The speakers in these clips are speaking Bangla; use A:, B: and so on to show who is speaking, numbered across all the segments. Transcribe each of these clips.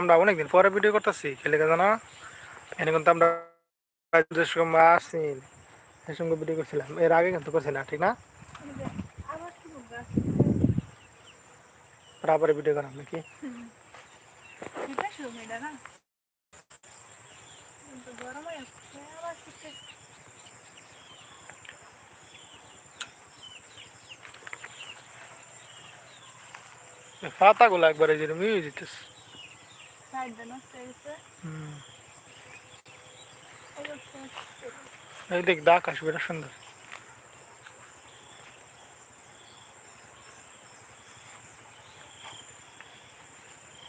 A: আমরা অনেকদিন পরে ভিডিও করতেছি খেলে গেছে না এনে কিন্তু আমরা আসছি সঙ্গে ভিডিও করছিলাম। এর আগে কিন্তু করছি না ঠিক না?
B: আবার
A: ভিডিও করাম নাকি? পাতাগুলো একবারে যেরকম ইয়ে যেতেছে।
B: সাইডটা নষ্ট হয়ে গেছে। এই
A: এই দেখ দা আকাশ বেটা সুন্দর।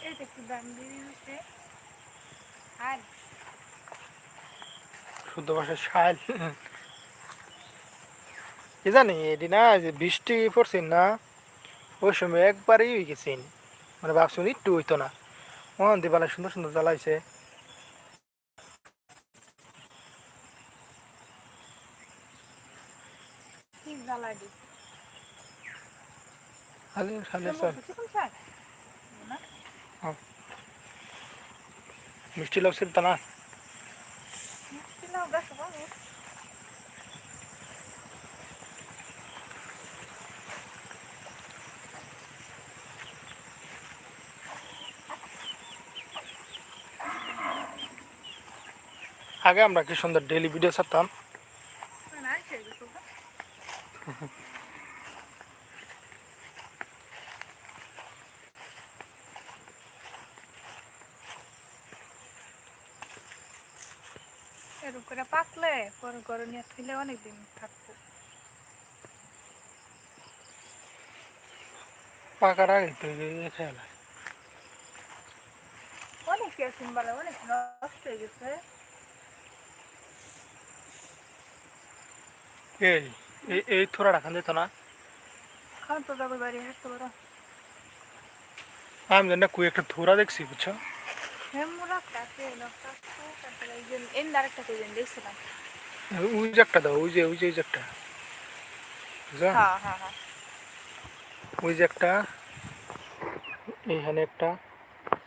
B: এইটা একটু দাম দিয়ে হচ্ছে। আর
A: শুদ্ধ ভাষায় শাল কি জানি এটি না যে বৃষ্টি পড়ছে না ওই সময় একবারেই হয়ে গেছে মানে ভাবছি একটু হইতো না। মহান দিবালা সুন্দর সুন্দর জ্বালাইছে খালি চল
B: চিকন শাক না?
A: মিষ্টি তা না।
B: গাছ
A: আগে আমরা কি সুন্দর ডেলি ভিডিও ছাড়তাম।
B: এরকম করে পাকলে পরে ঘরে নিয়ে খেলে অনেকদিন থাকব।
A: পাকার আগে তো খেয়াল
B: অনেক কেসিন বলে অনেক নষ্ট হয়ে গেছে।
A: এই এই থোড়া রাখান যেত না। আমি জানি না কুই একটা থোড়া দেখছি বুঝছ?
B: হেমুরা কাছে নষ্ট তারপরে এই যে এন আরেকটা
A: ওই যে একটা দাও ওই যে ওই যে ওই যে একটা।
B: হ্যাঁ হ্যাঁ হ্যাঁ।
A: ওই যে একটা এইখানে একটা।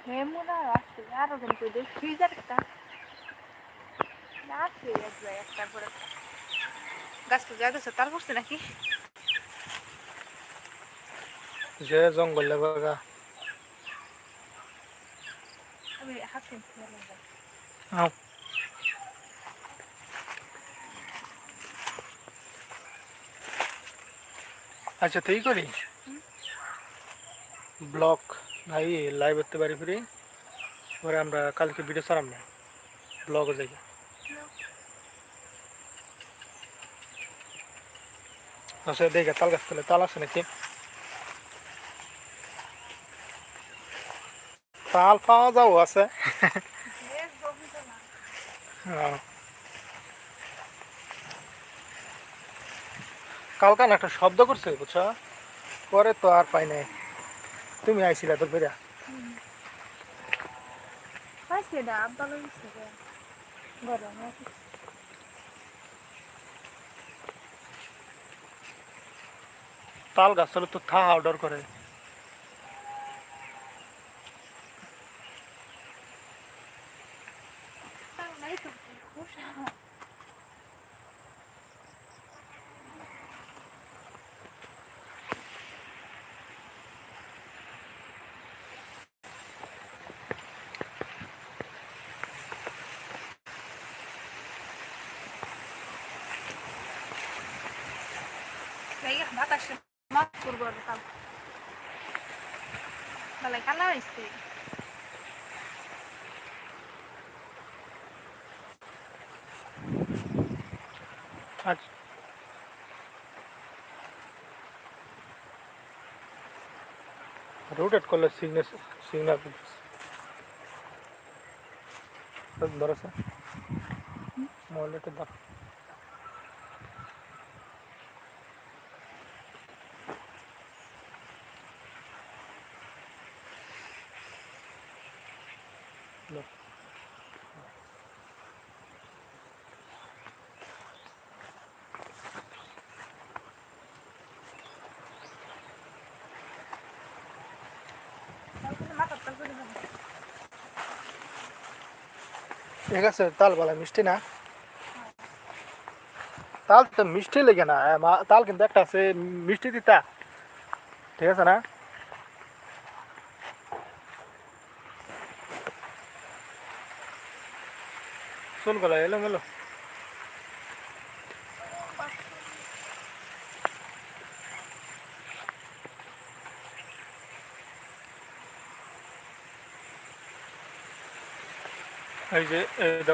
B: হেমুরা আছে আরও করে দেখ ফ্রিজার একটা আছে এক জায়গায় একটা। গাছ তো জায়গা তার করছে নাকি
A: যে জঙ্গল লাগা
B: আমি হাতে ফেলে যাই
A: আও আচ্ছা তাই করি ব্লগ ভাই লাইভ করতে পারি ফিরি পরে আমরা কালকে ভিডিও ছাড়াম না ব্লগে যাই আচ্ছা দেখে তাল গাছ তলে তাল আছে নাকি? তাল পাওয়া যাও, আছে। হ্যাঁ। কালকান একটা শব্দ করছে, বুঝছ? পরে তো আর পাই নাই। তুমি আইছিলা তোর বেরা
B: পাইছে না আব্বা গরম
A: তাল গাছ তো থা অর্ডার করে।
B: তাও নাই তো খোসা Kaya batas mas kurbo kam. Balay kala isi.
A: আজ রোটেট করলে সিগনেস সিগনাল ধরেছে মহলেটে ধর ধর।
B: Mata tal
A: ঠিক আছে তাল বলা মিষ্টি না তাল তো মিষ্টি লেগে না এ, মা- তাল কিন্তু একটা আছে মিষ্টি দিতা ঠিক আছে না চুল গলা এলো মেলো এই যে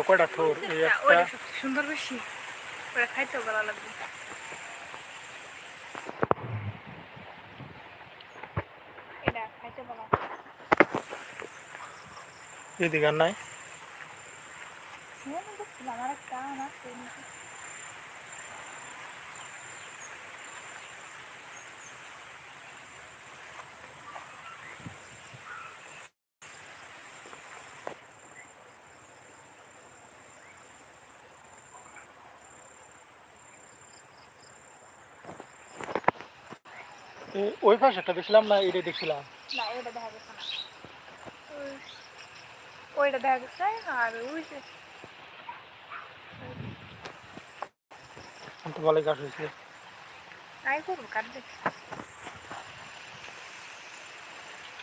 A: কয়টা থোর এই একটা।
B: ওইটা সবচেয়ে সুন্দর বেশি ওটা খাইতেও ভালো লাগবে। খাইতে
A: এদিকে নাই।
B: দেখছিলাম আর একটা আম আছে নাকি।
A: ওই পাশেটা দেখছিলাম না এটা দেখছিলাম
B: না, ওইটা দেখা গেছে না ওইটা দেখা গেছে আর ওই যে
A: আমি তো ভালোই কাঠ হয়েছে।
B: আই করব কাটবে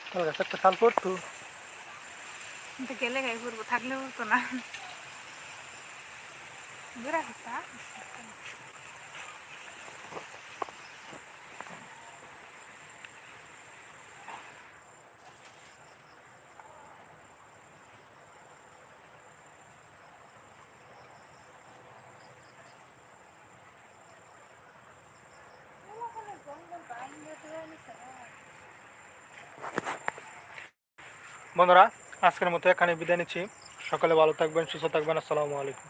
A: তাহলে কাছে একটা শাল পড়তো।
B: কিন্তু গেলে গাই করব থাকলে করতো না। ঘুরা
A: বন্ধুরা আজকের মতো এখানে বিদায় নিচ্ছি। সকালে ভালো থাকবেন সুস্থ থাকবেন। আসসালামু আলাইকুম।